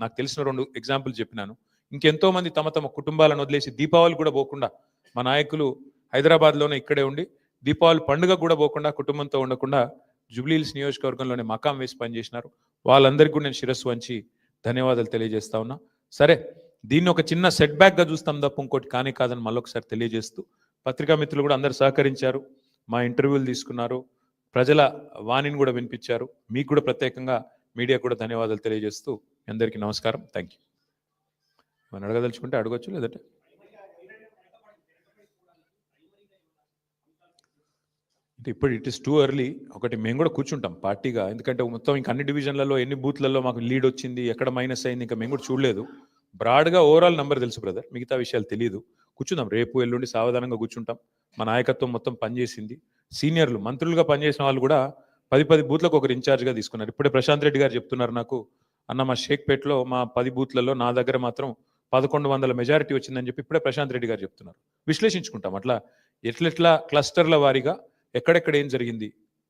నాకు తెలిసిన రెండు ఎగ్జాంపుల్ చెప్పినాను. ఇంకెంతో మంది తమ తమ కుటుంబాలను వదిలేసి దీపావళి కూడా పోకుండా మా నాయకులు హైదరాబాద్లోనే ఇక్కడే ఉండి దీపావళి పండుగ కూడా పోకుండా కుటుంబంతో ఉండకుండా జూబ్లీహిల్స్ నియోజకవర్గంలోనే మకాం వేసి పనిచేసినారు. వాళ్ళందరికీ కూడా నేను శిరస్సు వంచి ధన్యవాదాలు తెలియజేస్తా ఉన్నా. సరే దీన్ని ఒక చిన్న సెట్ బ్యాక్గా చూస్తాం తప్ప ఇంకోటి కానీ కాదని మళ్ళొకసారి తెలియజేస్తూ పత్రికా మిత్రులు కూడా అందరు సహకరించారు మా ఇంటర్వ్యూలు తీసుకున్నారు ప్రజల వాణిని కూడా వినిపించారు. మీకు కూడా ప్రత్యేకంగా మీడియా కూడా ధన్యవాదాలు తెలియజేస్తూ అందరికీ నమస్కారం. థ్యాంక్ యూ మనం అడగదలుచుకుంటే అడగచ్చు లేదంటే? అంటే ఇప్పుడు ఇట్ ఇస్ టూ ఎర్లీ ఒకటి మేము కూడా కూర్చుంటాం పార్టీగా. ఎందుకంటే మొత్తం ఇంకా అన్ని డివిజన్లలో ఎన్ని బూత్లలో మాకు లీడ్ వచ్చింది ఎక్కడ మైనస్ అయింది ఇంకా మేము కూడా చూడలేదు. బ్రాడ్గా ఓవరాల్ నెంబర్ తెలుసు బ్రదర్ మిగతా విషయాలు తెలియదు కూర్చుందాం. రేపు ఎల్లుండి సావధానంగా కూర్చుంటాం. మా నాయకత్వం మొత్తం పనిచేసింది. సీనియర్లు మంత్రులుగా పనిచేసిన వాళ్ళు కూడా పది పది బూత్లకు ఒకరు ఇన్ఛార్జ్గా తీసుకున్నారు. ఇప్పుడే ప్రశాంత్ రెడ్డి గారు చెప్తున్నారు నాకు అన్న మా షేక్పేట్లో మా పది బూత్లలో నా దగ్గర మాత్రం పదకొండు వందల మెజారిటీ వచ్చిందని చెప్పి ఇప్పుడే ప్రశాంత్ రెడ్డి గారు చెప్తున్నారు. విశ్లేషించుకుంటాం. అట్లా ఎట్లెట్లా క్లస్టర్ల వారీగా ఎక్కడెక్కడ ఏం జరిగింది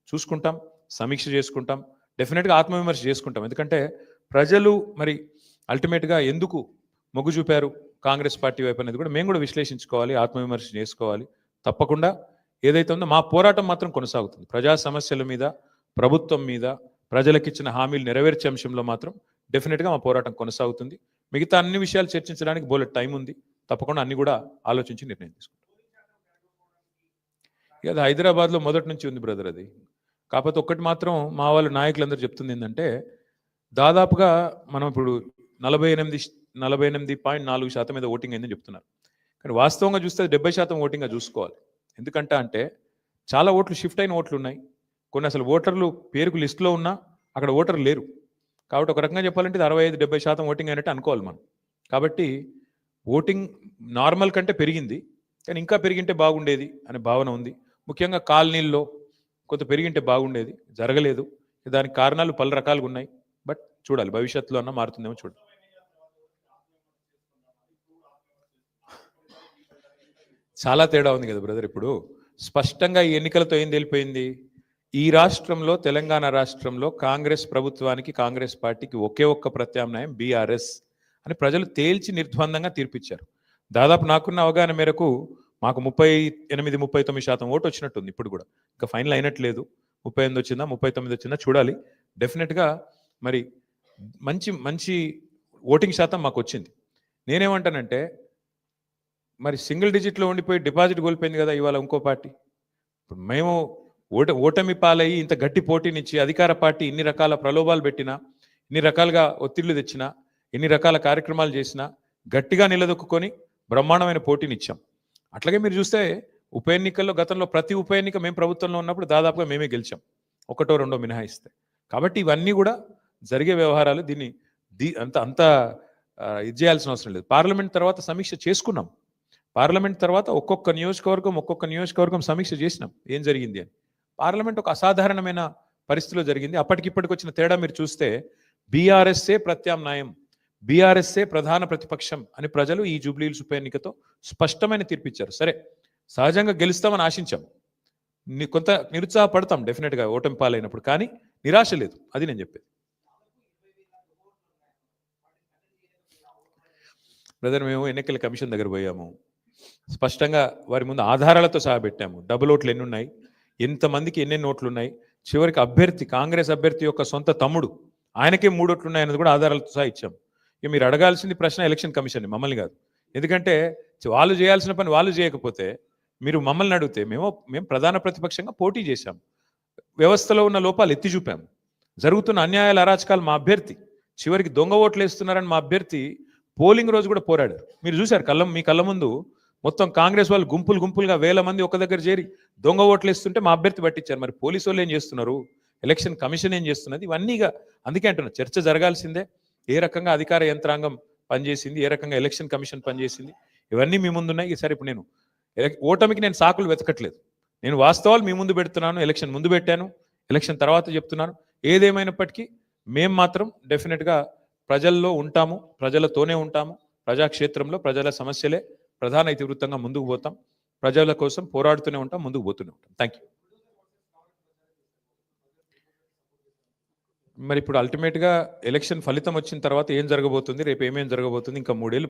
చూసుకుంటాం సమీక్ష చేసుకుంటాం డెఫినెట్గా ఆత్మవిమర్శ చేసుకుంటాం. ఎందుకంటే ప్రజలు మరి అల్టిమేట్గా ఎందుకు మొగ్గు చూపారు కాంగ్రెస్ పార్టీ వైపు అనేది కూడా మేము కూడా విశ్లేషించుకోవాలి ఆత్మవిమర్శ చేసుకోవాలి. తప్పకుండా ఏదైతే ఉందో మా పోరాటం మాత్రం కొనసాగుతుంది. ప్రజా సమస్యల మీద ప్రభుత్వం మీద ప్రజలకిచ్చిన హామీలు నెరవేర్చే అంశంలో మాత్రం డెఫినెట్గా మా పోరాటం కొనసాగుతుంది. మిగతా అన్ని విషయాలు చర్చించడానికి బోలెట్ టైం ఉంది. తప్పకుండా అన్ని కూడా ఆలోచించి నిర్ణయం తీసుకుంటాం. ఇక అది హైదరాబాద్లో మొదటి నుంచి ఉంది బ్రదర్ అది. కాకపోతే ఒక్కటి మాత్రం మా వాళ్ళ నాయకులందరూ చెప్తుంది ఏంటంటే దాదాపుగా మనం ఇప్పుడు నలభై ఎనిమిది నలభై ఎనిమిది పాయింట్ నాలుగు శాతం మీద ఓటింగ్ అయిందని చెప్తున్నారు. కానీ వాస్తవంగా చూస్తే డెబ్బై శాతం ఓటింగ్గా చూసుకోవాలి. ఎందుకంటే అంటే చాలా ఓట్లు షిఫ్ట్ అయిన ఓట్లు ఉన్నాయి. కొన్ని అసలు ఓటర్లు పేరుకు లిస్టులో ఉన్నా అక్కడ ఓటర్లు లేరు. కాబట్టి ఒక రకంగా చెప్పాలంటే ఇది అరవై ఐదు డెబ్బై శాతం ఓటింగ్ అయినట్టు అనుకోవాలి మనం. కాబట్టి ఓటింగ్ నార్మల్ కంటే పెరిగింది కానీ ఇంకా పెరిగింటే బాగుండేది అనే భావన ఉంది. ముఖ్యంగా కాలనీల్లో కొంత పెరిగింటే బాగుండేది జరగలేదు. దానికి కారణాలు పలు రకాలుగా ఉన్నాయి. బట్ చూడాలి భవిష్యత్తులో అన్న మారుతుందేమో చూడాలి. చాలా తేడా ఉంది కదా బ్రదర్ ఇప్పుడు. స్పష్టంగా ఈ ఎన్నికలతో ఏం తెలిపోయింది? ఈ రాష్ట్రంలో తెలంగాణ రాష్ట్రంలో కాంగ్రెస్ ప్రభుత్వానికి కాంగ్రెస్ పార్టీకి ఒకే ఒక్క ప్రత్యామ్నాయం బీఆర్ఎస్ అని ప్రజలు తేల్చి నిర్ద్వందంగా తీర్పిచ్చారు. దాదాపు నాకున్న అవగాహన మేరకు మాకు ముప్పై ఎనిమిది ముప్పై తొమ్మిది శాతం ఓటు వచ్చినట్టుంది ఇప్పుడు కూడా. ఇంకా ఫైనల్ అయినట్లేదు. ముప్పై ఎనిమిది వచ్చిందా ముప్పై తొమ్మిది వచ్చిందా చూడాలి. డెఫినెట్గా మరి మంచి మంచి ఓటింగ్ శాతం మాకు వచ్చింది. నేనేమంటానంటే మరి సింగిల్ డిజిట్లో ఉండిపోయి డిపాజిట్ కోల్పోయింది కదా ఇవాళ ఇంకో పార్టీ. ఇప్పుడు మేము ఓట ఓటమి పాలయ్యి ఇంత గట్టి పోటీనిచ్చి అధికార పార్టీ ఇన్ని రకాల ప్రలోభాలు పెట్టినా ఇన్ని రకాలుగా ఒత్తిళ్ళు తెచ్చినా ఎన్ని రకాల కార్యక్రమాలు చేసినా గట్టిగా నిలదొక్కుని బ్రహ్మాండమైన పోటీనిచ్చాం. అట్లాగే మీరు చూస్తే ఉప ఎన్నికల్లో గతంలో ప్రతి ఉప ఎన్నిక మేము ప్రభుత్వంలో ఉన్నప్పుడు దాదాపుగా మేమే గెలిచాం. ఒకటో రెండో మినహాయిస్తే. కాబట్టి ఇవన్నీ కూడా జరిగే వ్యవహారాలు దీన్ని దీ అంత అంత ఇది చేయాల్సిన అవసరం లేదు. పార్లమెంట్ తర్వాత సమీక్ష చేసుకున్నాం. పార్లమెంట్ తర్వాత ఒక్కొక్క నియోజకవర్గం ఒక్కొక్క నియోజకవర్గం సమీక్ష చేసినాం. ఏం జరిగింది అని. పార్లమెంట్ ఒక అసాధారణమైన పరిస్థితిలో జరిగింది. అప్పటికిప్పటికి వచ్చిన తేడా మీరు చూస్తే బీఆర్ఎస్ఏ ప్రత్యామ్నాయం బీఆర్ఎస్ఏ ప్రధాన ప్రతిపక్షం అని ప్రజలు ఈ జూబ్లీహిల్స్ ఉప ఎన్నికతో స్పష్టమైన తీర్పిచ్చారు. సరే సహజంగా గెలుస్తామని ఆశించాం. కొంత నిరుత్సాహపడతాం డెఫినెట్గా ఓటమి పాలైనప్పుడు కానీ నిరాశ లేదు. అది నేను చెప్పేది. బ్రదర్ మేము ఎన్నికల కమిషన్ దగ్గర పోయాము. స్పష్టంగా వారి ముందు ఆధారాలతో సహా పెట్టాము. డబుల్ ఓట్లు ఎన్ని ఉన్నాయి ఎంతమందికి ఎన్నెన్ని ఓట్లున్నాయి చివరికి అభ్యర్థి కాంగ్రెస్ అభ్యర్థి యొక్క సొంత తమ్ముడు ఆయనకే మూడు ఓట్లు కూడా ఆధారాలతో సహా ఇచ్చాం. ఇక మీరు అడగాల్సింది ప్రశ్న ఎలక్షన్ కమిషన్ మమ్మల్ని కాదు. ఎందుకంటే వాళ్ళు చేయాల్సిన పని వాళ్ళు చేయకపోతే మీరు మమ్మల్ని అడిగితే మేము మేము ప్రధాన ప్రతిపక్షంగా పోటీ చేశాం. వ్యవస్థలో ఉన్న లోపాలు ఎత్తి చూపాము జరుగుతున్న అన్యాయాల అరాచకాలు మా అభ్యర్థి చివరికి దొంగ ఓట్లు వేస్తున్నారని మా అభ్యర్థి పోలింగ్ రోజు కూడా పోరాడారు. మీరు చూశారు కళ్ళం మీ కళ్ళ ముందు మొత్తం కాంగ్రెస్ వాళ్ళు గుంపులు గుంపులుగా వేల మంది ఒక దగ్గర చేరి దొంగ ఓట్లు వేస్తుంటే మా అభ్యర్థి పట్టించారు. మరి పోలీసు వాళ్ళు ఏం చేస్తున్నారు? ఎలక్షన్ కమిషన్ ఏం చేస్తున్నది? ఇవన్నీగా అందుకే అంటున్నా చర్చ జరగాల్సిందే. ఏ రకంగా అధికార యంత్రాంగం పనిచేసింది? ఏ రకంగా ఎలక్షన్ కమిషన్ పనిచేసింది? ఇవన్నీ మీ ముందున్నాయి. సరే ఇప్పుడు నేను ఓటమికి నేను సాకులు వెతకట్లేదు. నేను వాస్తవాలు మీ ముందు పెడుతున్నాను. ఎలక్షన్ ముందు పెట్టాను. ఎలక్షన్ తర్వాత చెప్తున్నాను. ఏదేమైనప్పటికీ మేము మాత్రం డెఫినెట్గా ప్రజల్లో ఉంటాము. ప్రజలతోనే ఉంటాము. ప్రజాక్షేత్రంలో ప్రజల సమస్యలే. ప్రధాన ఇతివృత్తంగా ముందుకు పోతాం. ప్రజల కోసం పోరాడుతూనే ఉంటాం ముందుకు పోతూనే ఉంటాం. థ్యాంక్ యూ మరి ఇప్పుడు అల్టిమేట్గా ఎలక్షన్ ఫలితం వచ్చిన తర్వాత ఏం జరగబోతుంది? రేపు ఏమేం జరగబోతుంది? ఇంకా మూడేళ్ళు